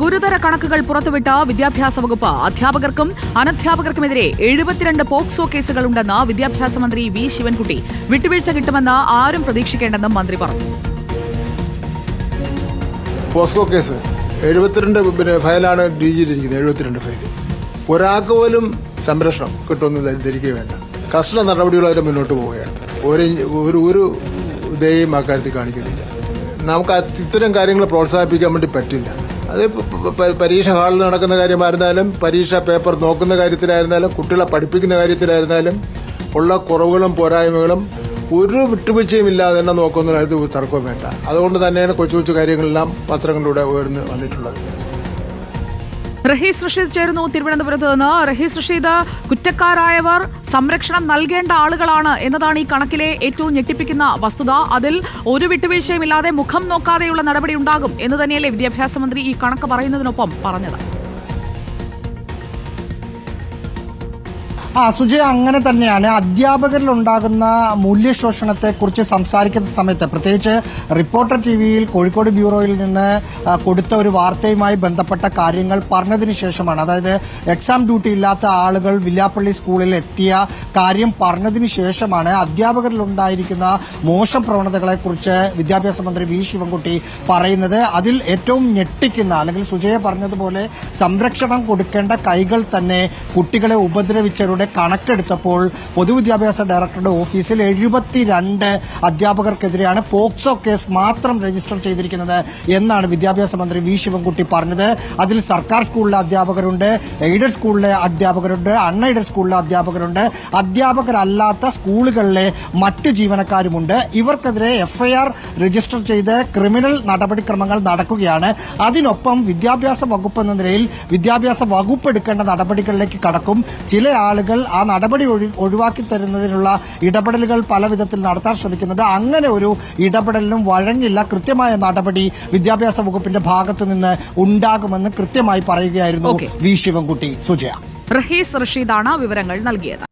ഗുരുതര കണക്കുകൾ പുറത്തുവിട്ട വിദ്യാഭ്യാസ വകുപ്പ് അധ്യാപകർക്കും അനധ്യാപകർക്കുമെതിരെ എഴുപത്തിരണ്ട് പോക്സോ കേസുകളുണ്ടെന്ന് വിദ്യാഭ്യാസ മന്ത്രി വി ശിവൻകുട്ടി. വിട്ടുവീഴ്ച കിട്ടുമെന്ന് ആരും പ്രതീക്ഷിക്കേണ്ടെന്നും മന്ത്രി പറഞ്ഞു. POCSO case. എഴുപത്തിരണ്ട് പിന്നെ ഫയലാണ് ഡി ജിയിലിരിക്കുന്നത് എഴുപത്തിരണ്ട് ഫയൽ ഒരാൾക്ക് പോലും സംരക്ഷണം കിട്ടുമെന്ന് ധരിക്കുക വേണ്ട. കർശന നടപടികളായിട്ട് മുന്നോട്ട് പോവുകയാണ്. ഒരു ഒരു ഒരു അക്കാര്യത്തിൽ കാണിക്കുന്നില്ല. നമുക്ക് ഇത്തരം കാര്യങ്ങൾ പ്രോത്സാഹിപ്പിക്കാൻ വേണ്ടി പറ്റില്ല. അത് പരീക്ഷ ഹാളിൽ നടക്കുന്ന കാര്യമായിരുന്നാലും പരീക്ഷ പേപ്പർ നോക്കുന്ന കാര്യത്തിലായിരുന്നാലും കുട്ടികളെ പഠിപ്പിക്കുന്ന കാര്യത്തിലായിരുന്നാലും ഉള്ള കുറവുകളും പോരായ്മകളും ഒരു വിട്ടുവീഴ്ചയും ഇല്ലാതെ തന്നെ നോക്കുന്ന കാര്യത്തിൽ തർക്കവും വേണ്ട. അതുകൊണ്ട് തന്നെയാണ് കൊച്ചു കൊച്ചു കാര്യങ്ങളെല്ലാം പത്രങ്ങളിലൂടെ ഉയർന്ന് വന്നിട്ടുള്ളത്. റഹീസ് റഷീദ് ചേരുന്നു തിരുവനന്തപുരത്ത് നിന്ന്. റഹീസ് റഷീദ് കുറ്റക്കാരായവർ സംരക്ഷണം നൽകേണ്ട ആളുകളാണ് എന്നതാണ് ഈ കണക്കിലെ ഏറ്റവും ഞെട്ടിപ്പിക്കുന്ന വസ്തുത. അതിൽ ഒരു വിട്ടുവീഴ്ചയുമില്ലാതെ മുഖം നോക്കാതെയുള്ള നടപടി ഉണ്ടാകും എന്ന് തന്നെയല്ലേ വിദ്യാഭ്യാസ മന്ത്രി ഈ കണക്ക് പറയുന്നതിനൊപ്പം പറഞ്ഞത്. ആ സുജയ അങ്ങനെ തന്നെയാണ്. അധ്യാപകരിൽ ഉണ്ടാകുന്ന മൂല്യശോഷണത്തെ കുറിച്ച് സംസാരിക്കുന്ന സമയത്ത് പ്രത്യേകിച്ച് റിപ്പോർട്ടർ ടി വിയിൽ കോഴിക്കോട് ബ്യൂറോയിൽ നിന്ന് കൊടുത്ത ഒരു വാർത്തയുമായി ബന്ധപ്പെട്ട കാര്യങ്ങൾ പറഞ്ഞതിന് ശേഷമാണ്. അതായത് എക്സാം ഡ്യൂട്ടി ഇല്ലാത്ത ആളുകൾ വില്ലാപ്പള്ളി സ്കൂളിൽ എത്തിയ കാര്യം പറഞ്ഞതിന് ശേഷമാണ് അധ്യാപകരിൽ ഉണ്ടായിരിക്കുന്ന മോശം പ്രവണതകളെ കുറിച്ച് വിദ്യാഭ്യാസ മന്ത്രി വി. ശിവൻകുട്ടി പറയുന്നത്. അതിൽ ഏറ്റവും ഞെട്ടിക്കുന്ന അല്ലെങ്കിൽ സുജയ പറഞ്ഞതുപോലെ സംരക്ഷണം കൊടുക്കേണ്ട കൈകൾ തന്നെ കുട്ടികളെ ഉപദ്രവിച്ചവരുടെ കണക്കെടുത്തപ്പോൾ പൊതുവിദ്യാഭ്യാസ ഡയറക്ടറുടെ ഓഫീസിൽ എഴുപത്തിരണ്ട് അധ്യാപകർക്കെതിരെയാണ് പോക്സോ കേസ് മാത്രം രജിസ്റ്റർ ചെയ്തിരിക്കുന്നത് എന്നാണ് വിദ്യാഭ്യാസ മന്ത്രി വി ശിവൻകുട്ടി പറഞ്ഞത്. അതിൽ സർക്കാർ സ്കൂളിലെ അധ്യാപകരുണ്ട് എയ്ഡഡ് സ്കൂളിലെ അധ്യാപകരുണ്ട് അൺ എയ്ഡഡ് സ്കൂളിലെ അധ്യാപകരുണ്ട്. അധ്യാപകരല്ലാത്ത സ്കൂളുകളിലെ മറ്റു ജീവനക്കാരുമുണ്ട്. ഇവർക്കെതിരെ എഫ്ഐആർ രജിസ്റ്റർ ചെയ്ത് ക്രിമിനൽ നടപടിക്രമങ്ങൾ നടക്കുകയാണ്. അതിനൊപ്പം വിദ്യാഭ്യാസ വകുപ്പ് എന്ന നിലയിൽ വിദ്യാഭ്യാസ വകുപ്പ് എടുക്കേണ്ട നടപടികളിലേക്ക് കടക്കും. ചില ആളുകൾ ആ നടപടി ഒഴി- ഒഴിവാക്കി തരുന്നതിനുള്ള ഇടപെടലുകൾ പല വിധത്തിൽ നടത്താൻ ശ്രമിക്കുന്നുണ്ട്. അങ്ങനെ ഒരു ഇടപെടലിനും വഴങ്ങില്ല. കൃത്യമായ നടപടി വിദ്യാഭ്യാസ വകുപ്പിന്റെ ഭാഗത്തു നിന്ന് ഉണ്ടാകുമെന്ന് കൃത്യമായി പറയുകയായിരുന്നു വി ശിവൻകുട്ടി. സുജയ. റഹീസ് റഷീദാണ് വിവരങ്ങൾ നൽകിയത്.